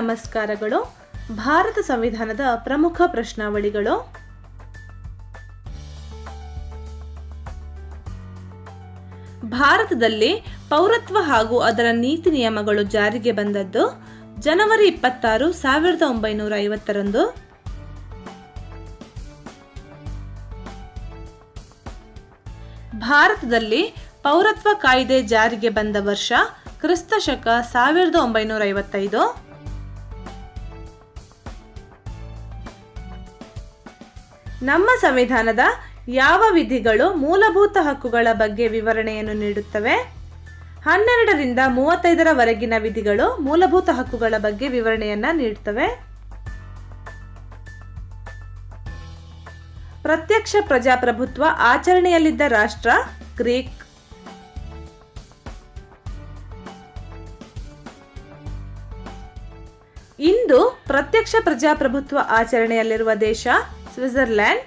ನಮಸ್ಕಾರಗಳು. ಭಾರತ ಸಂವಿಧಾನದ ಪ್ರಮುಖ ಪ್ರಶ್ನಾವಳಿಗಳು. ಭಾರತದಲ್ಲಿ ಪೌರತ್ವ ಹಾಗೂ ಅದರ ನೀತಿ ನಿಯಮಗಳು ಜಾರಿಗೆ ಬಂದದ್ದು ಜನವರಿ ಇಪ್ಪತ್ತಾರು, ಸಾವಿರದ ಒಂಬೈನೂರ ಐವತ್ತರಂದು. ಭಾರತದಲ್ಲಿ ಪೌರತ್ವ ಕಾಯ್ದೆ ಜಾರಿಗೆ ಬಂದ ವರ್ಷ ಕ್ರಿಸ್ತ ಶಕ ಸಾವಿರದ ಒಂಬೈನೂರ ಐವತ್ತೈದು. ನಮ್ಮ ಸಂವಿಧಾನದ ಯಾವ ವಿಧಿಗಳು ಮೂಲಭೂತ ಹಕ್ಕುಗಳ ಬಗ್ಗೆ ವಿವರಣೆಯನ್ನು ನೀಡುತ್ತವೆ? ಹನ್ನೆರಡರಿಂದ ಮೂವತ್ತೈದರವರೆಗಿನ ವಿಧಿಗಳು ಮೂಲಭೂತ ಹಕ್ಕುಗಳ ಬಗ್ಗೆ ವಿವರಣೆಯನ್ನ ನೀಡುತ್ತವೆ. ಪ್ರತ್ಯಕ್ಷ ಪ್ರಜಾಪ್ರಭುತ್ವ ಆಚರಣೆಯಲ್ಲಿದ್ದ ರಾಷ್ಟ್ರ ಗ್ರೀಕ್. ಇಂದು ಪ್ರತ್ಯಕ್ಷ ಪ್ರಜಾಪ್ರಭುತ್ವ ಆಚರಣೆಯಲ್ಲಿರುವ ದೇಶ ಸ್ವಿಟ್ಜರ್ಲ್ಯಾಂಡ್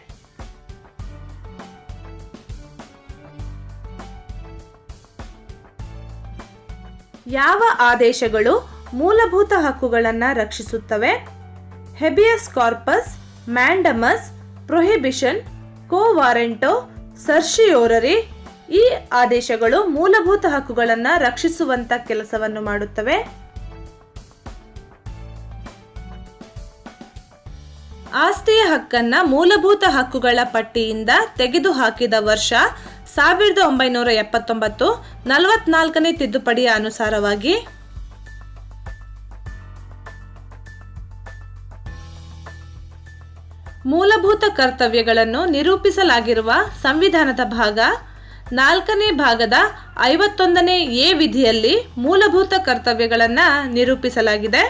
ಯಾವ ಆದೇಶಗಳು ಮೂಲಭೂತ ಹಕ್ಕುಗಳನ್ನು ರಕ್ಷಿಸುತ್ತವೆ? Habeas corpus mandamus prohibition quo warranto certiorari ಈ ಆದೇಶಗಳು ಮೂಲಭೂತ ಹಕ್ಕುಗಳನ್ನು ರಕ್ಷಿಸುವಂತ ಕೆಲಸವನ್ನು ಮಾಡುತ್ತವೆ. ಆಸ್ತಿಯ ಹಕ್ಕನ್ನು ಮೂಲಭೂತ ಹಕ್ಕುಗಳ ಪಟ್ಟಿಯಿಂದ ತೆಗೆದುಹಾಕಿದ ವರ್ಷ ಸಾವಿರದ ಒಂಬೈನೂರ ಎಪ್ಪತ್ತೊಂಬತ್ತು, ನಲವತ್ನಾಲ್ಕನೇ ತಿದ್ದುಪಡಿಯ ಅನುಸಾರವಾಗಿ ಮೂಲಭೂತ ಕರ್ತವ್ಯಗಳನ್ನು ನಿರೂಪಿಸಲಾಗಿರುವ ಸಂವಿಧಾನದ ಭಾಗ ನಾಲ್ಕನೇ ಭಾಗದ ಐವತ್ತೊಂದನೇ ಎ ವಿಧಿಯಲ್ಲಿ ಮೂಲಭೂತ ಕರ್ತವ್ಯಗಳನ್ನು ನಿರೂಪಿಸಲಾಗಿದೆ.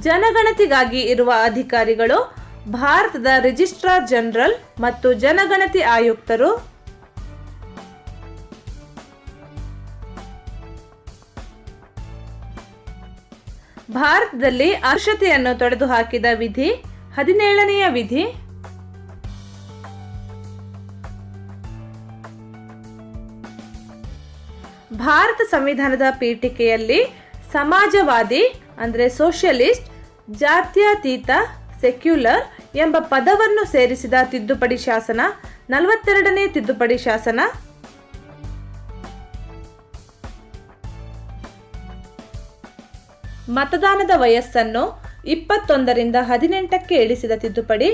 ಜನಗಣತಿಗಾಗಿ ಇರುವ ಅಧಿಕಾರಿಗಳು, ಭಾರತದ ರಿಜಿಸ್ಟ್ರಾರ್ ಜನರಲ್ ಮತ್ತು ಜನಗಣತಿ ಆಯುಕ್ತರು ಭಾರತದಲ್ಲಿ ಅರ್ಷತೆಯನ್ನು ತೊಡೆದುಹಾಕಿದ ವಿಧಿ, ಹದಿನೇಳನೆಯ ವಿಧಿ. ಭಾರತ ಸಂವಿಧಾನದ ಪೀಠಿಕೆಯಲ್ಲಿ ಸಮಾಜವಾದಿ ಅಂದರೆ ಸೋಷಿಯಲಿಸ್ಟ್, ಜಾತ್ಯತೀತ, ಸೆಕ್ಯುಲರ್ ಎಂಬ ಪದವನ್ನು ಸೇರಿಸಿದ ತಿದ್ದುಪಡಿ ಶಾಸನ, ನಲವತ್ತೆರಡನೇ ತಿದ್ದುಪಡಿ ಶಾಸನ. ಮತದಾನದ ವಯಸ್ಸನ್ನು ಇಪ್ಪತ್ತೊಂದರಿಂದ ಹದಿನೆಂಟಕ್ಕೆ ಇಳಿಸಿದ ತಿದ್ದುಪಡಿ,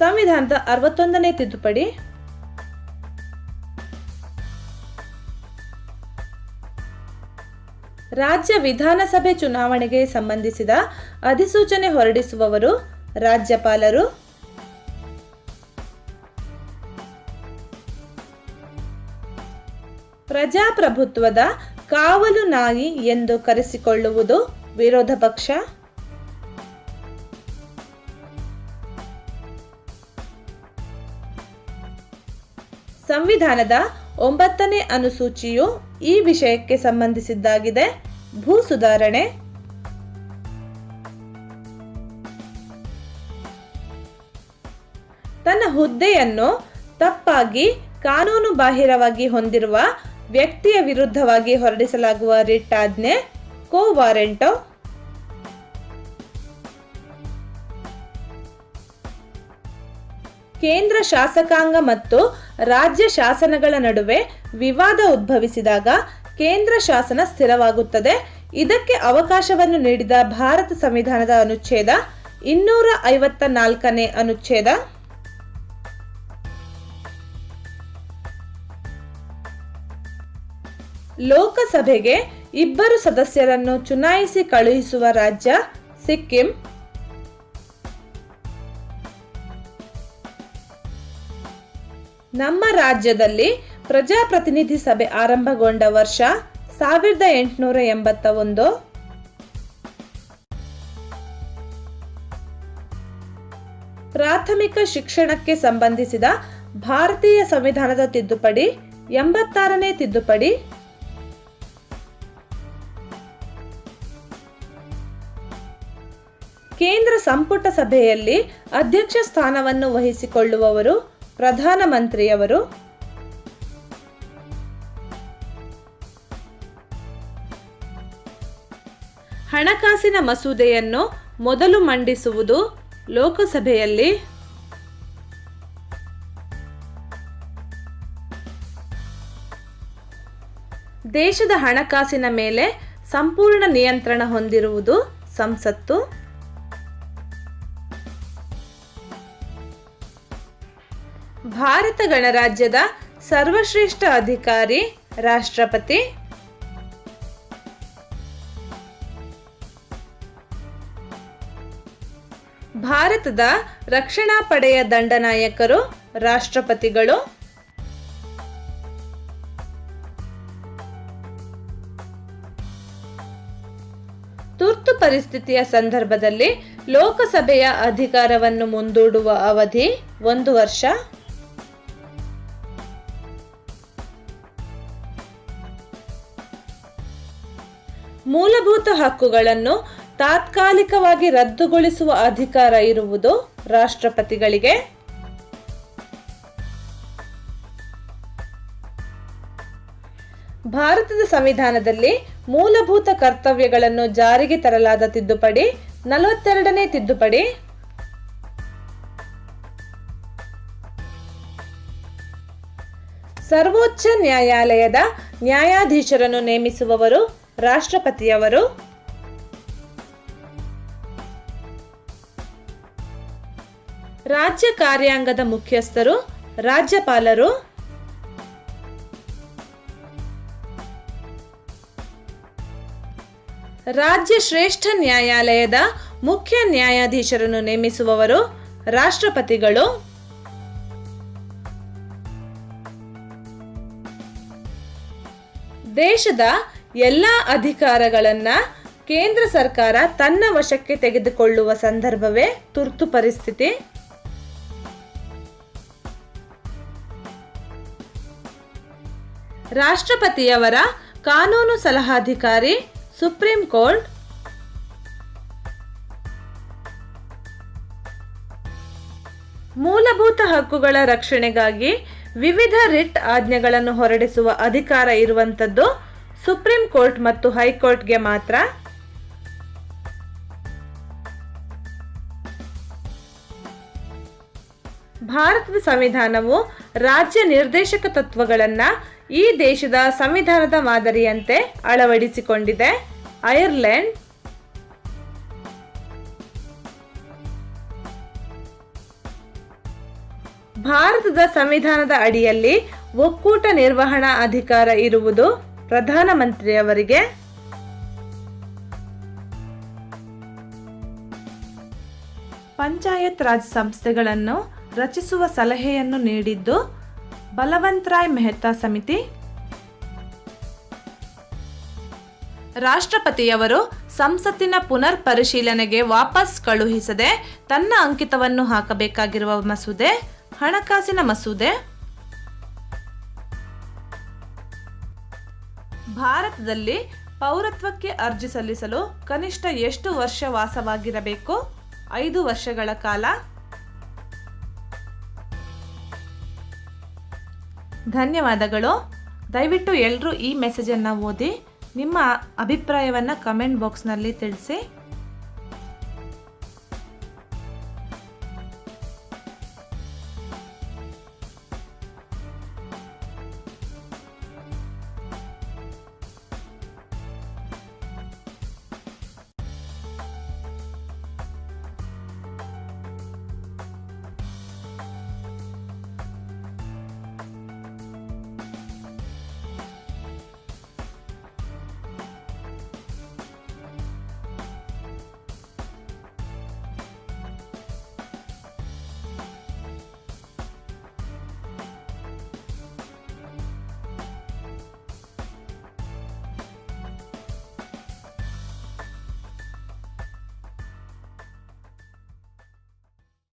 ಸಂವಿಧಾನದ ಅರವತ್ತೊಂದನೇ ತಿದ್ದುಪಡಿ. ರಾಜ್ಯ ವಿಧಾನಸಭೆ ಚುನಾವಣೆಗೆ ಸಂಬಂಧಿಸಿದ ಅಧಿಸೂಚನೆ ಹೊರಡಿಸುವವರು ರಾಜ್ಯಪಾಲರು. ಪ್ರಜಾಪ್ರಭುತ್ವದ ಕಾವಲು ನಾಯಿ ಎಂದು ಕರೆಸಿಕೊಳ್ಳುವುದು ವಿರೋಧ ಪಕ್ಷ. ಸಂವಿಧಾನದ ಒಂಬತ್ತನೇ ಅನುಸೂಚಿಯು ಈ ವಿಷಯಕ್ಕೆ ಸಂಬಂಧಿಸಿದ್ದಾಗಿದೆ. ಭೂ ಸುಧಾರಣೆ. ತನ್ನ ಹುದ್ದೆಯನ್ನು ತಪ್ಪಾಗಿ ಕಾನೂನು ಬಾಹಿರವಾಗಿ ಹೊಂದಿರುವ ವ್ಯಕ್ತಿಯ ವಿರುದ್ಧವಾಗಿ ಹೊರಡಿಸಲಾಗುವ ರಿಟ್ ಆಜ್ಞೆ ಕೋ ವಾರೆಂಟೋ. ಕೇಂದ್ರ ಶಾಸಕಾಂಗ ಮತ್ತು ರಾಜ್ಯ ಶಾಸನಗಳ ನಡುವೆ ವಿವಾದ ಉದ್ಭವಿಸಿದಾಗ ಕೇಂದ್ರ ಶಾಸನ ಸ್ಥಿರವಾಗುತ್ತದೆ. ಇದಕ್ಕೆ ಅವಕಾಶವನ್ನು ನೀಡಿದ ಭಾರತ ಸಂವಿಧಾನದ ಅನುಚ್ಛೇದ ಇನ್ನೂರ ಐವತ್ತ ನಾಲ್ಕನೇ ಅನುಚ್ಛೇದ. ಲೋಕಸಭೆಗೆ ಇಬ್ಬರು ಸದಸ್ಯರನ್ನು ಚುನಾಯಿಸಿ ಕಳುಹಿಸುವ ರಾಜ್ಯ ಸಿಕ್ಕಿಂ. ನಮ್ಮ ರಾಜ್ಯದಲ್ಲಿ ಪ್ರಜಾಪ್ರತಿನಿಧಿ ಸಭೆ ಆರಂಭಗೊಂಡ ವರ್ಷ ಸಾವಿರದ ಎಂಟುನೂರ ಎಂಬತ್ತ ಒಂದು ಪ್ರಾಥಮಿಕ ಶಿಕ್ಷಣಕ್ಕೆ ಸಂಬಂಧಿಸಿದ ಭಾರತೀಯ ಸಂವಿಧಾನದ ತಿದ್ದುಪಡಿ, ಎಂಬತ್ತಾರನೇ ತಿದ್ದುಪಡಿ. ಕೇಂದ್ರ ಸಂಪುಟ ಸಭೆಯಲ್ಲಿ ಅಧ್ಯಕ್ಷ ಸ್ಥಾನವನ್ನು ವಹಿಸಿಕೊಳ್ಳುವವರು ಪ್ರಧಾನಮಂತ್ರಿಯವರು ಹಣಕಾಸಿನ ಮಸೂದೆಯನ್ನು ಮೊದಲು ಮಂಡಿಸುವುದು ಲೋಕಸಭೆಯಲ್ಲಿ ದೇಶದ ಹಣಕಾಸಿನ ಮೇಲೆ ಸಂಪೂರ್ಣ ನಿಯಂತ್ರಣ ಹೊಂದಿರುವುದು ಸಂಸತ್ತು. ಭಾರತ ಗಣರಾಜ್ಯದ ಸರ್ವಶ್ರೇಷ್ಠ ಅಧಿಕಾರಿ, ರಾಷ್ಟ್ರಪತಿ. ಭಾರತದ ರಕ್ಷಣಾ ಪಡೆಯ ದಂಡನಾಯಕರು ರಾಷ್ಟ್ರಪತಿಗಳು. ತುರ್ತು ಪರಿಸ್ಥಿತಿಯ ಸಂದರ್ಭದಲ್ಲಿ ಲೋಕಸಭೆಯ ಅಧಿಕಾರವನ್ನು ಮುಂದೂಡುವ ಅವಧಿ ಒಂದು ವರ್ಷ. ಮೂಲಭೂತ ಹಕ್ಕುಗಳನ್ನು ತಾತ್ಕಾಲಿಕವಾಗಿ ರದ್ದುಗೊಳಿಸುವ ಅಧಿಕಾರ ಇರುವುದು ರಾಷ್ಟ್ರಪತಿಗಳಿಗೆ. ಭಾರತದ ಸಂವಿಧಾನದಲ್ಲಿ ಮೂಲಭೂತ ಕರ್ತವ್ಯಗಳನ್ನು ಜಾರಿಗೆ ತರಲಾದ ತಿದ್ದುಪಡಿ, ನಲವತ್ತೆರಡನೇ ತಿದ್ದುಪಡಿ. ಸರ್ವೋಚ್ಚ ನ್ಯಾಯಾಲಯದ ನ್ಯಾಯಾಧೀಶರನ್ನು ನೇಮಿಸುವವರು ರಾಷ್ಟ್ರಪತಿಯವರು ರಾಜ್ಯ ಕಾರ್ಯಾಂಗದ ಮುಖ್ಯಸ್ಥರು ರಾಜ್ಯಪಾಲರು ರಾಜ್ಯ ಶ್ರೇಷ್ಠ ನ್ಯಾಯಾಲಯದ ಮುಖ್ಯ ನ್ಯಾಯಾಧೀಶರನ್ನು ನೇಮಿಸುವವರು ರಾಷ್ಟ್ರಪತಿಗಳು ದೇಶದ ಎಲ್ಲ ಅಧಿಕಾರಗಳನ್ನ ಕೇಂದ್ರ ಸರ್ಕಾರ ತನ್ನ ವಶಕ್ಕೆ ತೆಗೆದುಕೊಳ್ಳುವ ಸಂದರ್ಭವೇ ತುರ್ತು ಪರಿಸ್ಥಿತಿ. ರಾಷ್ಟ್ರಪತಿಯವರ ಕಾನೂನು ಸಲಹಾಧಿಕಾರಿ, ಸುಪ್ರೀಂ ಕೋರ್ಟ್. ಮೂಲಭೂತ ಹಕ್ಕುಗಳ ರಕ್ಷಣೆಗಾಗಿ ವಿವಿಧ ರಿಟ್ ಆಜ್ಞೆಗಳನ್ನು ಹೊರಡಿಸುವ ಅಧಿಕಾರ ಇರುವಂಥದ್ದು ಸುಪ್ರೀಂ ಕೋರ್ಟ್ ಮತ್ತು ಹೈಕೋರ್ಟ್ಗೆ ಮಾತ್ರ. ಭಾರತದ ಸಂವಿಧಾನವು ರಾಜ್ಯ ನಿರ್ದೇಶಕ ತತ್ವಗಳನ್ನು ಈ ದೇಶದ ಸಂವಿಧಾನದ ಮಾದರಿಯಂತೆ ಅಳವಡಿಸಿಕೊಂಡಿದೆ. ಐರ್ಲೆಂಡ್. ಭಾರತದ ಸಂವಿಧಾನದ ಅಡಿಯಲ್ಲಿ ಒಕ್ಕೂಟ ನಿರ್ವಹಣಾ ಅಧಿಕಾರ ಇರುವುದು ಪ್ರಧಾನಮಂತ್ರಿಯವರಿಗೆ ಪಂಚಾಯತ್ ರಾಜ್ ಸಂಸ್ಥೆಗಳನ್ನು ರಚಿಸುವ ಸಲಹೆಯನ್ನು ನೀಡಿದ್ದು ಬಲವಂತರಾಯ್ ಮೆಹ್ತಾ ಸಮಿತಿ. ರಾಷ್ಟ್ರಪತಿಯವರು ಸಂಸತ್ತಿನ ಪುನರ್ ಪರಿಶೀಲನೆಗೆ ವಾಪಸ್ ಕಳುಹಿಸದೆ ತನ್ನ ಅಂಕಿತವನ್ನು ಹಾಕಬೇಕಾಗಿರುವ ಮಸೂದೆ, ಹಣಕಾಸಿನ ಮಸೂದೆ. ಭಾರತದಲ್ಲಿ ಪೌರತ್ವಕ್ಕೆ ಅರ್ಜಿ ಸಲ್ಲಿಸಲು ಕನಿಷ್ಠ ಎಷ್ಟು ವರ್ಷ ವಾಸವಾಗಿರಬೇಕು? ಐದು ವರ್ಷಗಳ ಕಾಲ. ಧನ್ಯವಾದಗಳು. ದಯವಿಟ್ಟು ಎಲ್ಲರೂ ಈ ಮೆಸೇಜನ್ನು ಓದಿ ನಿಮ್ಮ ಅಭಿಪ್ರಾಯವನ್ನು ಕಮೆಂಟ್ ಬಾಕ್ಸ್ನಲ್ಲಿ ತಿಳಿಸಿ.